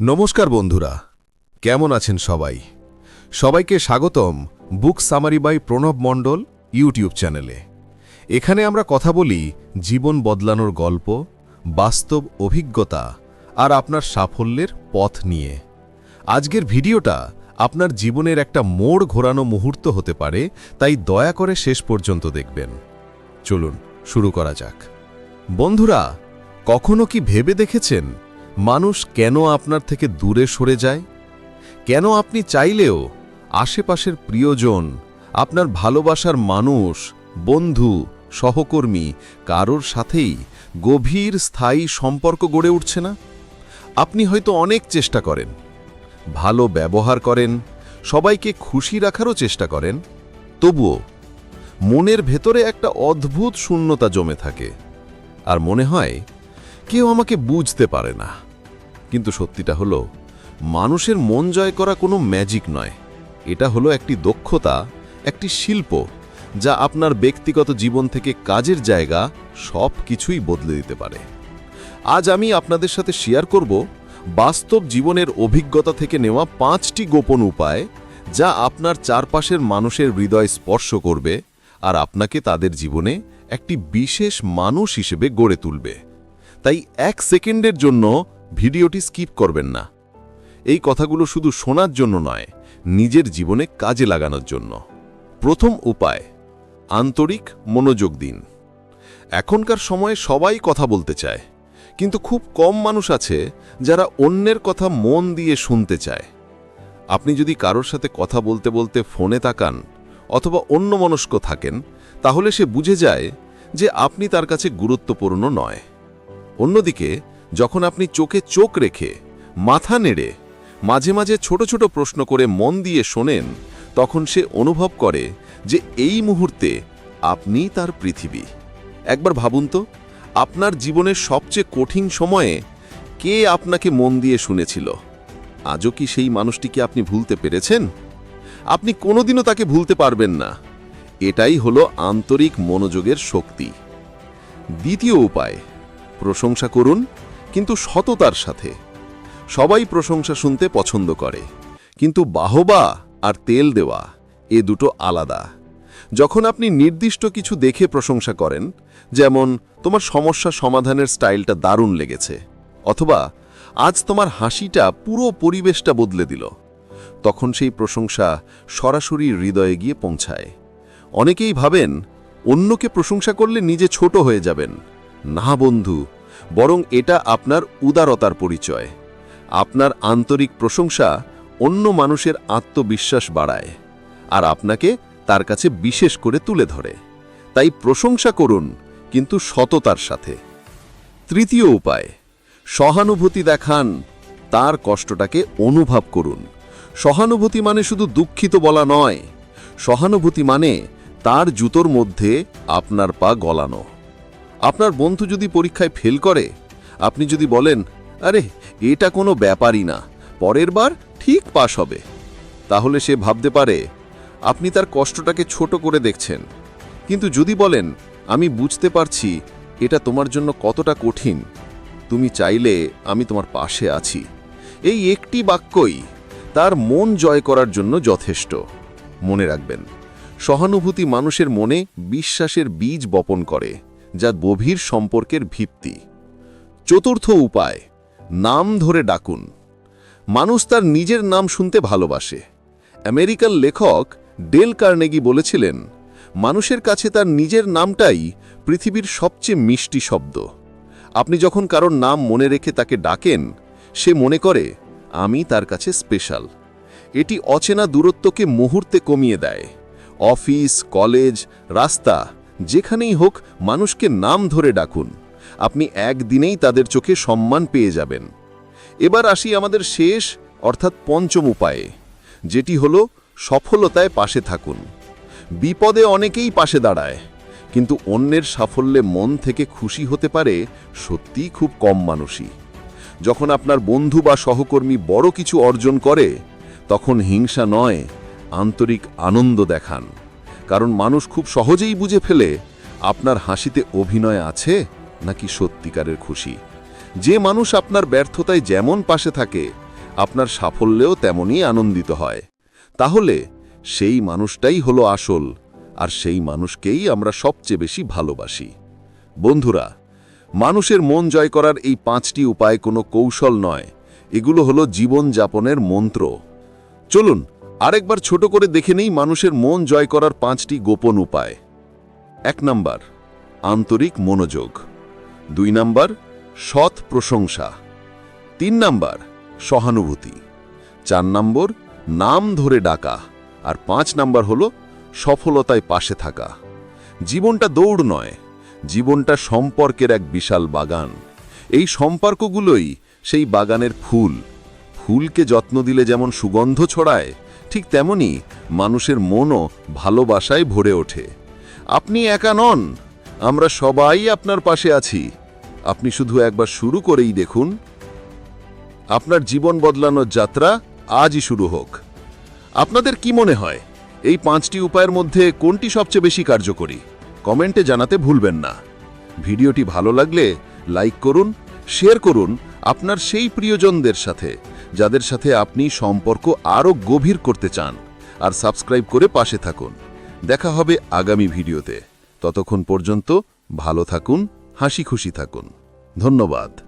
নমস্কার বন্ধুরা, কেমন আছেন সবাই? সবাইকে স্বাগতম book summary by Pranab Mondal YouTube চ্যানেলে। এখানে আমরা কথা বলি জীবন বদলানোর গল্প, বাস্তব অভিজ্ঞতা আর আপনার সাফল্যের পথ নিয়ে। আজকের ভিডিওটা আপনার জীবনের একটা মোড় ঘোরানো মুহূর্ত হতে পারে, তাই দয়া করে শেষ পর্যন্ত দেখবেন। চলুন, শুরু করা যাক। বন্ধুরা, কখনো কি ভেবে দেখেছেন মানুষ কেন আপনার থেকে দূরে সরে যায়? কেন আপনি চাইলেও আশেপাশের প্রিয়জন, আপনার ভালোবাসার মানুষ, বন্ধু, সহকর্মী কারোর সাথেই গভীর স্থায়ী সম্পর্ক গড়ে উঠছে না? আপনি হয়তো অনেক চেষ্টা করেন, ভালো ব্যবহার করেন, সবাইকে খুশি রাখারও চেষ্টা করেন, তবুও মনের ভেতরে একটা অদ্ভুত শূন্যতা জমে থাকে, আর মনে হয় কেউ আমাকে বুঝতে পারে না। কিন্তু সত্যিটা হলো, মানুষের মন জয় করা কোনো ম্যাজিক নয়। এটা হলো একটি দক্ষতা, একটি শিল্প, যা আপনার ব্যক্তিগত জীবন থেকে কাজের জায়গা সব কিছুই বদলে দিতে পারে। আজ আমি আপনাদের সাথে শেয়ার করব বাস্তব জীবনের অভিজ্ঞতা থেকে নেওয়া পাঁচটি গোপন উপায়, যা আপনার চারপাশের মানুষের হৃদয় স্পর্শ করবে আর আপনাকে তাদের জীবনে একটি বিশেষ মানুষ হিসেবে গড়ে তুলবে। তাই এক সেকেন্ডের জন্য ভিডিওটি স্কিপ করবেন না। এই কথাগুলো শুধু শোনার জন্য নয়, নিজের জীবনে কাজে লাগানোর জন্য। প্রথম উপায়, আন্তরিক মনোযোগ দিন। এখনকার সময়ে সবাই কথা বলতে চায়, কিন্তু খুব কম মানুষ আছে যারা অন্যের কথা মন দিয়ে শুনতে চায়। আপনি যদি কারোর সাথে কথা বলতে বলতে ফোনে তাকান অথবা অন্য মনস্ক থাকেন, তাহলে সে বুঝে যায় যে আপনি তার কাছে গুরুত্বপূর্ণ নয়। অন্যদিকে যখন আপনি চোখে চোখ রেখে, মাথা নেড়ে, মাঝে মাঝে ছোট ছোট প্রশ্ন করে মন দিয়ে শোনেন, তখন সে অনুভব করে যে এই মুহূর্তে আপনি তার পৃথিবী। একবার ভাবুন তো, আপনার জীবনের সবচেয়ে কঠিন সময়ে কে আপনাকে মন দিয়ে শুনেছিল? আজও কি সেই মানুষটিকে আপনি ভুলতে পেরেছেন? আপনি কোনোদিনও তাকে ভুলতে পারবেন না। এটাই হলো আন্তরিক মনোযোগের শক্তি। দ্বিতীয় উপায়, প্রশংসা করুন কিন্তু সততার সাথে। সবাই প্রশংসা শুনতে পছন্দ করে। কিন্তু বাহবা আর তেল দেওয়া, এ দুটো আলাদা। যখন আপনি নির্দিষ্ট কিছু দেখে প্রশংসা করেন, যেমন, তোমার সমস্যা সমাধানের স্টাইলটা দারুণ লেগেছে, অথবা, আজ তোমার হাসিটা পুরো পরিবেশটা বদলে দিল, তখন সেই প্রশংসা সরাসরি হৃদয়ে গিয়ে পৌঁছায়। অনেকেই ভাবেন, অন্যকে প্রশংসা করলে নিজে ছোট হয়ে যাবেন। না বন্ধু বরং এটা আপনার উদারতার পরিচয়। আপনার আন্তরিক প্রশংসা অন্য মানুষের আত্মবিশ্বাস বাড়ায় আর আপনাকে তার কাছে বিশেষ করে তুলে ধরে। তাই প্রশংসা করুন, কিন্তু সততার সাথে। তৃতীয় উপায়, সহানুভূতি দেখান, তার কষ্টটাকে অনুভব করুন। সহানুভূতি মানে শুধু দুঃখিত বলা নয়, সহানুভূতি মানে তার জুতোর মধ্যে আপনার পা গলানো। আপনার বন্ধু যদি পরীক্ষায় ফেল করে, আপনি যদি বলেন, আরে, এটা কোনো ব্যাপারই না, পরের বার ঠিক পাশ হবে, তাহলে সে ভাবতে পারে, আপনি তার কষ্টটাকে ছোট করে দেখছেন। কিন্তু যদি বলেন, আমি বুঝতে পারছি এটা তোমার জন্য কতটা কঠিন, তুমি চাইলে আমি তোমার পাশে আছি। এই একটি বাক্যই তার মন জয় করার জন্য যথেষ্ট। মনে রাখবেন, সহানুভূতি মানুষের মনে বিশ্বাসের বীজ বপন করে। যা গভীর সম্পর্কের ভিত্তি। চতুর্থ উপায়, নাম ধরে ডাকুন। মানুষ তার নিজের নাম শুনতে ভালোবাসে। আমেরিকান লেখক ডেল কার্নেগি বলেছিলেন, মানুষের কাছে তার নিজের নামটাই পৃথিবীর সবচেয়ে মিষ্টি শব্দ। আপনি যখন কারোর নাম মনে রেখে তাকে ডাকেন, সে মনে করে, আমি তার কাছে স্পেশাল। এটি অচেনা দূরত্বকে মুহূর্তে কমিয়ে দেয়। অফিস, কলেজ, রাস্তা যেখানেই হোক মানুষকে নাম ধরে ডাকুন। আপনি একদিনেই তাদের চোখে সম্মান পেয়ে যাবেন। এবার আসি আমাদের শেষ, অর্থাৎ পঞ্চম উপায়ে, যেটি হলো সফলতায় পাশে থাকুন। বিপদে অনেকেই পাশে দাঁড়ায়, কিন্তু অন্যের সাফল্যে মন থেকে খুশি হতে পারে সত্যিই খুব কম মানুষই। যখন আপনার বন্ধু বা সহকর্মী বড় কিছু অর্জন করে, তখন হিংসা নয়, আন্তরিক আনন্দ দেখান। কারণ মানুষ খুব সহজেই বুঝে ফেলে, আপনার হাসিতে অভিনয় আছে নাকি সত্যিকারের খুশি। যে মানুষ আপনার ব্যর্থতায় যেমন পাশে থাকে, আপনার সাফল্যেও তেমনই আনন্দিত হয়। তাহলে সেই মানুষটাই হলো আসল, আর সেই মানুষকেই আমরা সবচেয়ে বেশি ভালোবাসি। বন্ধুরা, মানুষের মন জয় করার এই পাঁচটি উপায় কোনো কৌশল নয়। এগুলো হলো জীবনযাপনের মন্ত্র। চলুন আরেকবার ছোট করে দেখে নেই মানুষের মন জয় করার পাঁচটি গোপন উপায়। এক নাম্বার, আন্তরিক মনোযোগ। দুই নাম্বার, সৎ প্রশংসা। তিন নাম্বার, সহানুভূতি। চার নম্বর, নাম ধরে ডাকা। আর পাঁচ নাম্বার হল সফলতায় পাশে থাকা। জীবনটা দৌড় নয়, জীবনটা সম্পর্কের এক বিশাল বাগান। এই সম্পর্কগুলোই সেই বাগানের ফুল। ফুলকে যত্ন দিলে যেমন সুগন্ধ ছড়ায় ঠিক তেমনি মানুষের মনও ভালোবাসায় ভরে ওঠে। আপনি একা নন, আমরা সবাই আপনার পাশে আছি। আপনি শুধু একবার শুরু করেই দেখুন। আপনার জীবন বদলানোর যাত্রা আজই শুরু হোক। আপনাদের কি মনে হয়, এই পাঁচটি উপায়ের মধ্যে কোনটি সবচেয়ে বেশি কার্যকরী? কমেন্টে জানাতে ভুলবেন না। ভিডিওটি ভালো লাগলে লাইক করুন, শেয়ার করুন আপনার সেই প্রিয়জনদের সাথে। যাদের সাথে আপনি সম্পর্ক আরও গভীর করতে চান। আর সাবস্ক্রাইব করে পাশে থাকুন। দেখা হবে আগামী ভিডিওতে। ততক্ষণ পর্যন্ত ভালো থাকুন হাসি খুশি থাকুন। ধন্যবাদ।